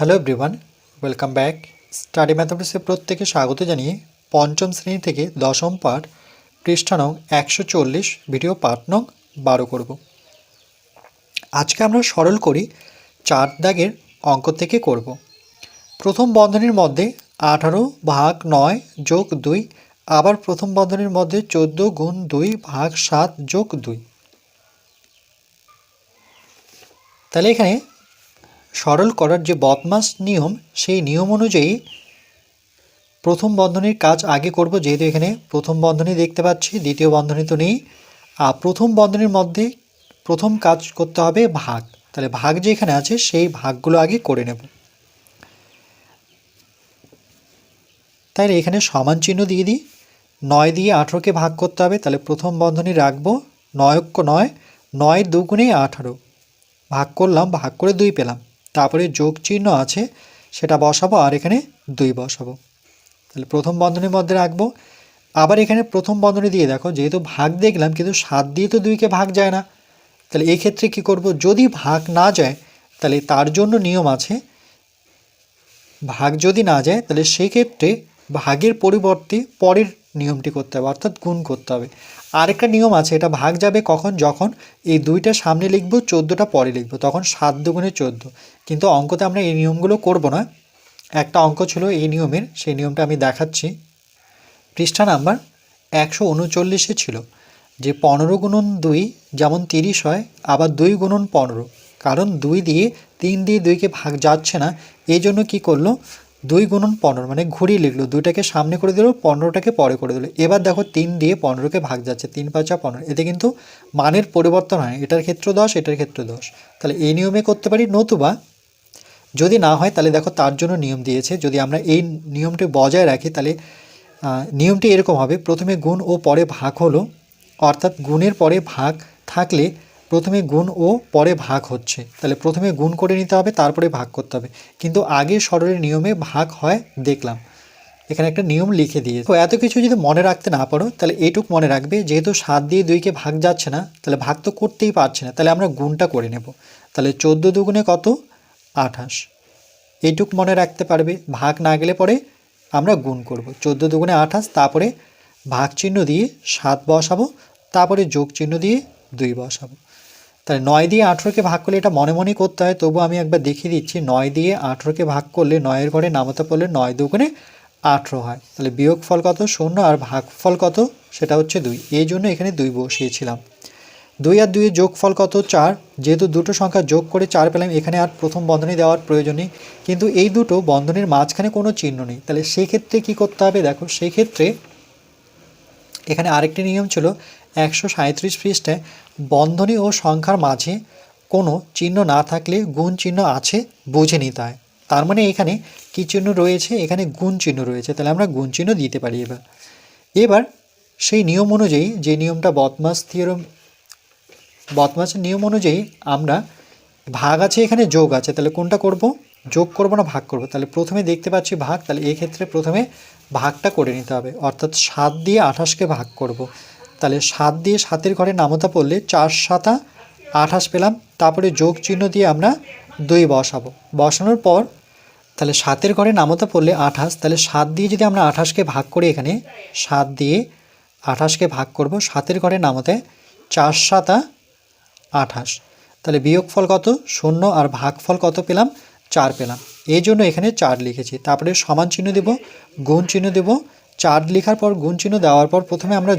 Hello everyone welcome back study ম্যাথামেটিক্সে প্রত্যেকে স্বাগত জানিয়ে পঞ্চম শ্রেণি থেকে দশম পাঠ, পৃষ্ঠা নং একশো চল্লিশ, ভিডিও পাঠ নং বারো করব। আজকে আমরা সরল করি চার দাগের অঙ্ক থেকে করব। প্রথম বন্ধনীর মধ্যে আঠারো ভাগ নয় যোগ দুই, আবার প্রথম বন্ধনীর মধ্যে চোদ্দ গুণ দুই ভাগ সাত যোগ দুই। তাহলে এখানে সরল করার যে বদমাস নিয়ম, সেই নিয়ম অনুযায়ী প্রথম বন্ধনীর কাজ আগে করব, যেহেতু এখানে প্রথম বন্ধনী দেখতে পাচ্ছি, দ্বিতীয় বন্ধনী তো নেই। আর প্রথম বন্ধনীর মধ্যে প্রথম কাজ করতে হবে ভাগ। তাহলে ভাগ যেখানে আছে, সেই ভাগগুলো আগে করে নেব। তাহলে এখানে সমান চিহ্ন দিয়ে দিই। নয় দিয়ে আঠেরোকে ভাগ করতে হবে, তাহলে প্রথম বন্ধনী রাখব নয়ক্য নয় নয় দুগুণে আঠারো। ভাগ করলাম, ভাগ করে দুই পেলাম। তারপরে যোগ চিহ্ন আছে, সেটা বসাবো আর এখানে দুই বসাবো। তাহলে প্রথম বন্ধনীর মধ্যে রাখব। আবার এখানে প্রথম বন্ধনী দিয়ে দেখো, যেহেতু ভাগ দেখলাম, কিন্তু সাত দিয়ে তো দুইকে ভাগ যায় না। তাহলে এই ক্ষেত্রে কী করব? যদি ভাগ না যায়, তাহলে তার জন্য নিয়ম আছে, ভাগ যদি না যায়, তাহলে সেক্ষেত্রে ভাগের পরিবর্তে পরের নিয়মটি করতে হবে, অর্থাৎ গুণ করতে হবে। আরেকটা নিয়ম আছে, এটা ভাগ যাবে কখন, যখন এই দুইটা সামনে লিখব, চোদ্দোটা পরে লিখব, তখন সাত দুগুণে চোদ্দ। কিন্তু অঙ্কতে আমরা এই নিয়মগুলো করব না। একটা অঙ্ক ছিল এই নিয়মের, সেই নিয়মটা আমি দেখাচ্ছি। পৃষ্ঠা নাম্বার একশো উনচল্লিশে ছিল যে পনেরো গুণন দুই যেমন তিরিশ হয়, আবার দুই গুণন পনেরো। কারণ দুই দিয়ে তিন দিয়ে দুইকে ভাগ যাচ্ছে না, এই জন্য কী করল? দুই গুণন পনেরো মানে ঘুরিয়ে লিখলো, দুইটাকে সামনে করে দিল, পনেরোটাকে পরে করে দিল। এবার দেখো তিন দিয়ে পনেরোকে ভাগ যাচ্ছে, তিন পাঁচা পনেরো। এতে কিন্তু মানের পরিবর্তন হয় এটার ক্ষেত্রে দশ, এটার ক্ষেত্রে দশ। তাহলে এই নিয়মে করতে পারি নতুবা। যদি না হয়, তাহলে দেখো তার জন্য নিয়ম দিয়েছে। যদি আমরা এই নিয়মটি বজায় রাখি, তাহলে নিয়মটি এরকম হবে। প্রথমে গুণ ও পরে ভাগ হলো। অর্থাৎ গুণের পরে ভাগ থাকলে প্রথমে গুণ ও পরে ভাগ হচ্ছে। তাহলে প্রথমে গুণ করে নিতে হবে, তারপরে ভাগ করতে হবে। কিন্তু আগে সরলের নিয়মে ভাগ হয়, দেখলাম। এখানে একটা নিয়ম লিখে দিয়ে তো এত কিছু যদি মনে রাখতে না পারো, তাহলে এইটুক মনে রাখবে, যেহেতু সাত দিয়ে দুইকে ভাগ যাচ্ছে না, তাহলে ভাগ তো করতেই পারছে না। তাহলে আমরা গুণটা করে নেব। তাহলে চোদ্দ দুগুণে কত? আঠাশ। এইটুক মনে রাখতে পারবে, ভাগ না গেলে পরে আমরা গুণ করব। চোদ্দ দুগুণে আঠাশ, তারপরে ভাগ চিহ্ন দিয়ে সাত বসাবো, তারপরে যোগ চিহ্ন দিয়ে দুই বসাবো। তাহলে নয় দিয়ে আঠেরোকে ভাগ করলে এটা মনে মনে করতে হয় তবু আমি একবার দেখিয়ে দিচ্ছি, নয় দিয়ে আঠেরোকে ভাগ করলে নয়ের ঘরে নামতে পড়লে নয় দুগুণে আঠেরো হয়। তাহলে বিয়োগ ফল কত? শূন্য, আর ভাগ ফল কত? সেটা হচ্ছে দুই। এই জন্য এখানে দুই বসিয়েছিলাম। দুই আর দুইয়ের যোগফল কত? চার। যেহেতু দুটো সংখ্যা যোগ করে চার পেলাম, এখানে আর প্রথম বন্ধনী দেওয়ার প্রয়োজন নেই কিন্তু এই দুটো বন্ধনীর মাঝখানে কোনো চিহ্ন নেই। তাহলে সেক্ষেত্রে কি করতে হবে? দেখো, সেক্ষেত্রে এখানে আরেকটি নিয়ম ছিল একশো সাঁত্রিশ পৃষ্ঠায় বন্ধনী ও সংখ্যার মাঝে কোনো চিহ্ন না থাকলে গুণ চিহ্ন আছে বুঝে নিতে হয়। তার মানে এখানে কী চিহ্ন রয়েছে? এখানে গুণ চিহ্ন রয়েছে। তাহলে আমরা গুণ চিহ্ন দিতে পারি এবার। এবার সেই নিয়ম অনুযায়ী যে নিয়মটা বদমাস থিওরম বদমাসের নিয়ম অনুযায়ী আমরা ভাগ আছে, এখানে যোগ আছে। তাহলে কোনটা করব? যোগ করব না, ভাগ করব? তাহলে প্রথমে দেখতে পাচ্ছি ভাগ, তাহলে এই ক্ষেত্রে প্রথমে ভাগটা করে নিতে হবে। অর্থাৎ সাত দিয়ে আঠাশকে ভাগ করব। তাহলে সাত দিয়ে সাতের ঘরে নামতা পড়লে চার সাতা আঠাশ পেলাম। তারপরে যোগ চিহ্ন দিয়ে আমরা দুই বসাবো। বসানোর পর তাহলে সাতের ঘরে নামতা পড়লে আঠাশ। তাহলে সাত দিয়ে যদি আমরা আঠাশকে ভাগ করি এখানে, সাত দিয়ে আঠাশকে ভাগ করব। সাতের ঘরে নামতে চার সাতা আঠাশ। তাহলে বিয়োগফল কত? শূন্য। আর ভাগফল কত পেলাম? চার পেলাম। এই জন্য এখানে চার লিখেছি। তারপরে সমান চিহ্ন দেব, গুণ চিহ্ন দেব। চার লেখার পর গুণ চিহ্ন দেওয়ার পর প্রথমে আমরা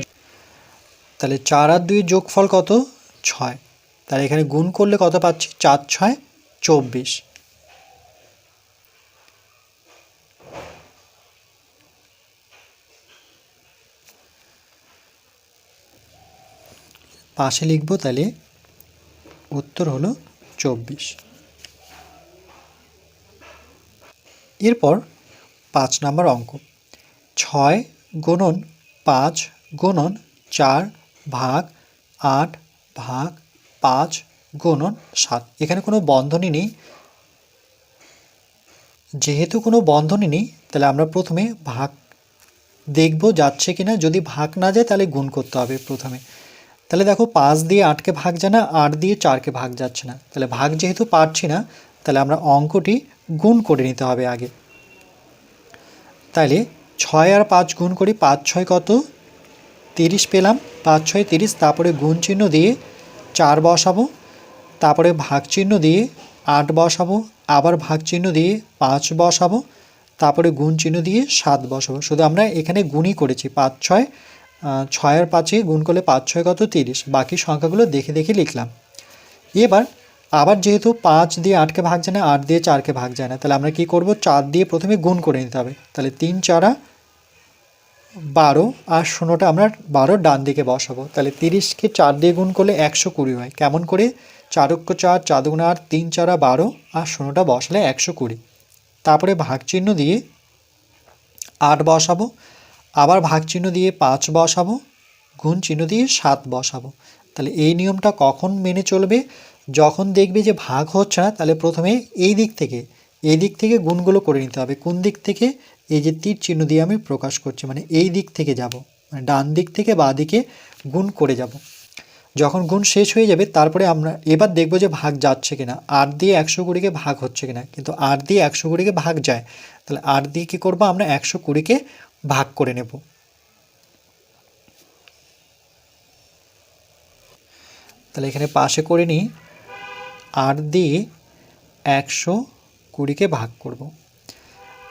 তাহলে চার আর দুই যোগফল কত? ছয়। তাহলে এখানে গুণ করলে কত পাচ্ছি? চার, ছয়, চব্বিশ। পাশে লিখব তাহলে উত্তর হলো চব্বিশ। এরপর পাঁচ নম্বর অঙ্ক। ছয় গুণন পাঁচ গুণন চার ভাগ আট ভাগ পাঁচ গুণন সাত। এখানে কোনো বন্ধনী নেই। যেহেতু কোনো বন্ধনী নেই, তাহলে আমরা প্রথমে ভাগ দেখব যাচ্ছে কিনা। যদি ভাগ না যায়, তাহলে গুণ করতে হবে প্রথমে। তাহলে দেখো, পাঁচ দিয়ে আটকে ভাগ যায় না, আট দিয়ে চারকে ভাগ যাচ্ছে না। তাহলে ভাগ যেহেতু পারছি না তাহলে আমরা অঙ্কটি গুণ করে নিতে হবে আগে। তাহলে ছয় আর পাঁচ গুণ করি, পাঁচ ছয় কত? তিরিশ পেলাম, পাঁচ ছয় তিরিশ, তারপরে গুণ চিহ্ন দিয়ে চার বসাবো, তারপরে ভাগ চিহ্ন দিয়ে আট বসাবো, আবার ভাগ চিহ্ন দিয়ে পাঁচ বসাবো, তারপরে গুণ চিহ্ন দিয়ে সাত বসাবো। শুধু আমরা এখানে গুণই করেছি, পাঁচ ছয় ছয় আর পাঁচে গুণ করলে পাঁচ ছয় কত? তিরিশ। বাকি সংখ্যাগুলো দেখে দেখে লিখলাম। এবার আবার যেহেতু পাঁচ দিয়ে আটকে ভাগ যায় না, আট দিয়ে চারকে ভাগ যায় না, তাহলে আমরা কি করব? চার দিয়ে প্রথমে গুণ করে নিতে হবে। তাহলে তিন চারা বারো আর শূন্যটা আমরা বারো ডান দিকে বসাবো। তাহলে তিরিশকে চার দিয়ে গুণ করলে একশো কুড়ি হয়। কেমন করে? চারক্য চার চার দুগুণ আট, তিন চারা বারো আর শূন্যটা বসালে একশো কুড়ি। তারপরে ভাগ চিহ্ন দিয়ে আট বসাবো। আবার ভাগ চিহ্ন দিয়ে পাঁচ বসাবো। গুণ চিহ্ন দিয়ে সাত বসাবো। তাহলে এই নিয়মটা কখন মেনে চলবে? যখন দেখবে যে ভাগ হচ্ছে না, তাহলে প্রথমে এই দিক থেকে, এই দিক থেকে গুণগুলো করে নিতে হবে। কোন দিক থেকে? এই যে তীর চিহ্ন দিয়ে আমি প্রকাশ করছি মানে এই দিক থেকে যাব মানে ডান দিক থেকে বা দিকে গুণ করে যাব। যখন গুণ শেষ হয়ে যাবে, তারপরে আমরা এবার দেখব যে ভাগ যাচ্ছে কিনা। আট দিয়ে একশো কুড়িকে ভাগ হচ্ছে কিনা। কিন্তু আট দিয়ে একশো কুড়িকে ভাগ যায়, তাহলে আট দিয়ে কী করব আমরা? একশো কুড়িকে ভাগ করে নেব। তাহলে এখানে পাশে করে নিই। আট দিয়ে একশো কুড়িকে ভাগ করব।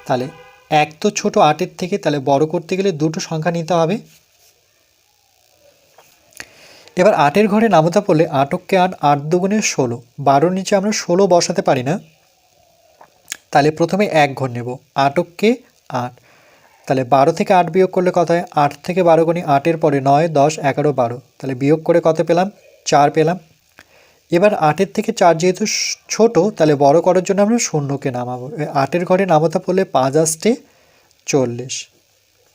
তাহলে এক তো ছোট আটের থেকে, তাহলে বড় করতে গেলে দুটো সংখ্যা নিতে হবে। এবার আটের ঘরে নামতা পড়লে আটককে আট আট দুগুণে ষোলো। বারোর নিচে আমরা ষোলো বসাতে পারি না। তাহলে প্রথমে এক ঘর নেব, আটককে আট। তাহলে বারো থেকে আট বিয়োগ করলে কত হয়? আট থেকে বারো গুণি আটের পরে নয়, দশ, এগারো, বারো। তাহলে বিয়োগ করে কত পেলাম? চার পেলাম। এবার আটের থেকে চার যেহেতু ছোট, তাহলে বড় করার জন্য আমরা শূন্যকে নামাবো। আটের ঘরে নামতা পড়লে পাঁচ আসতে চল্লিশ।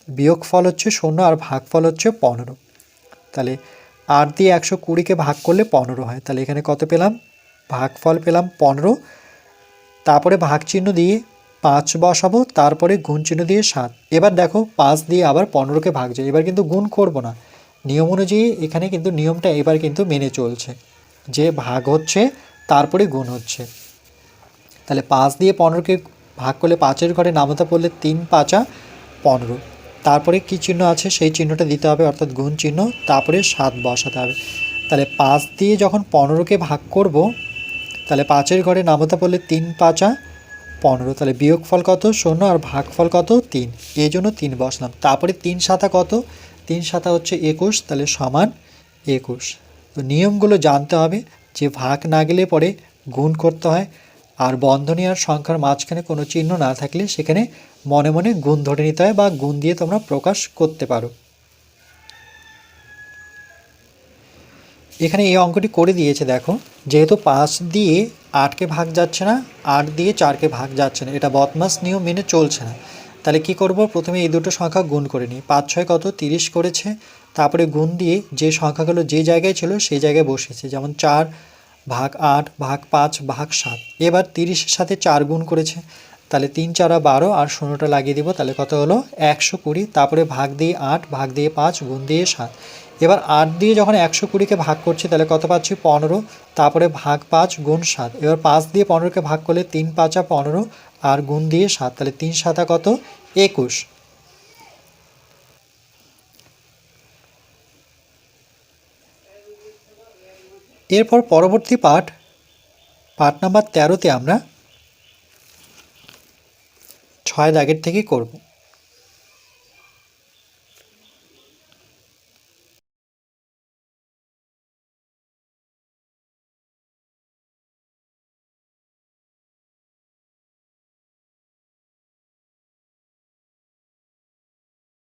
বিয়োগ ফল হচ্ছে শূন্য আর ভাগ ফল হচ্ছে পনেরো। তাহলে আট দিয়ে একশো কুড়িকে ভাগ করলে পনেরো হয়। তাহলে এখানে কত পেলাম? ভাগফল পেলাম পনেরো। তারপরে ভাগ চিহ্ন দিয়ে পাঁচ বসাবো, তারপরে গুণ চিহ্ন দিয়ে সাত। এবার দেখো পাঁচ দিয়ে আবার পনেরোকে ভাগ যায়। এবার কিন্তু গুণ করব না। নিয়ম অনুযায়ী এখানে কিন্তু নিয়মটা এবার কিন্তু মেনে চলছে। যে ভাগ হচ্ছে, তারপরে গুণ হচ্ছে। তাহলে পাঁচ দিয়ে পনেরোকে ভাগ করলে পাঁচের ঘরে নামতা পড়লে তিন পাঁচা পনেরো। তারপরে কী চিহ্ন আছে? সেই চিহ্নটা দিতে হবে, অর্থাৎ গুণ চিহ্ন, তারপরে সাত বসাতে হবে। তাহলে পাঁচ দিয়ে যখন পনেরোকে ভাগ করব, তাহলে পাঁচের ঘরে নামতা পড়লে তিন পাঁচা পনেরো। তাহলে বিয়োগফল কত? শূন্য, আর ভাগফল কত? তিন। এই জন্য তিন বসলাম। তারপরে তিন সাতা কত? তিন সাতা হচ্ছে একুশ, তাহলে সমান একুশ। তো নিয়মগুলো জানতে হবে যে ভাগ না গেলে পরে গুণ করতে হয়। আর বন্ধনী আর সংখ্যার মাঝখানে কোনো চিহ্ন না থাকলে সেখানে মনে মনে গুণ ধরে নিতে হয় বা গুণ দিয়ে তোমরা প্রকাশ করতে পারো। এখানে এই অঙ্কটি করে দিয়েছে, দেখো। যেহেতু পাঁচ দিয়ে আটকে ভাগ যাচ্ছে না, আট দিয়ে চারকে ভাগ যাচ্ছে না, এটা বদমাস নিয়ম মেনে চলছে না। তাহলে কি করব? প্রথমে এই দুটো সংখ্যা গুণ করে নিই। পাঁচ ছয় কত? তিরিশ করেছে। তারপরে গুণ দিয়ে যে সংখ্যাগুলো যে জায়গায় ছিল সেই জায়গায় বসেছে যেমন চার ভাগ আট ভাগ পাঁচ ভাগ সাত। এবার তিরিশের সাথে চার গুণ করেছে, তাহলে তিন, চারা, বারো আর শূন্যটা লাগিয়ে দিব, তাহলে কত হলো? একশো কুড়ি। তারপরে ভাগ দিয়ে আট, ভাগ দিয়ে পাঁচ, গুণ দিয়ে সাত। এবার আট দিয়ে যখন একশো কুড়িকে ভাগ করছি, তাহলে কত পাচ্ছি? পনেরো। তারপরে ভাগ পাঁচ, গুণ সাত। এবার পাঁচ দিয়ে পনেরোকে ভাগ করলে তিন, পাঁচা পনেরো আর গুণ দিয়ে সাত, তাহলে তিন সাতা কত? একুশ। এরপর পরবর্তী পাঠ পাঠ নাম্বার তেরোতে আমরা ছয় দাগের থেকে করব।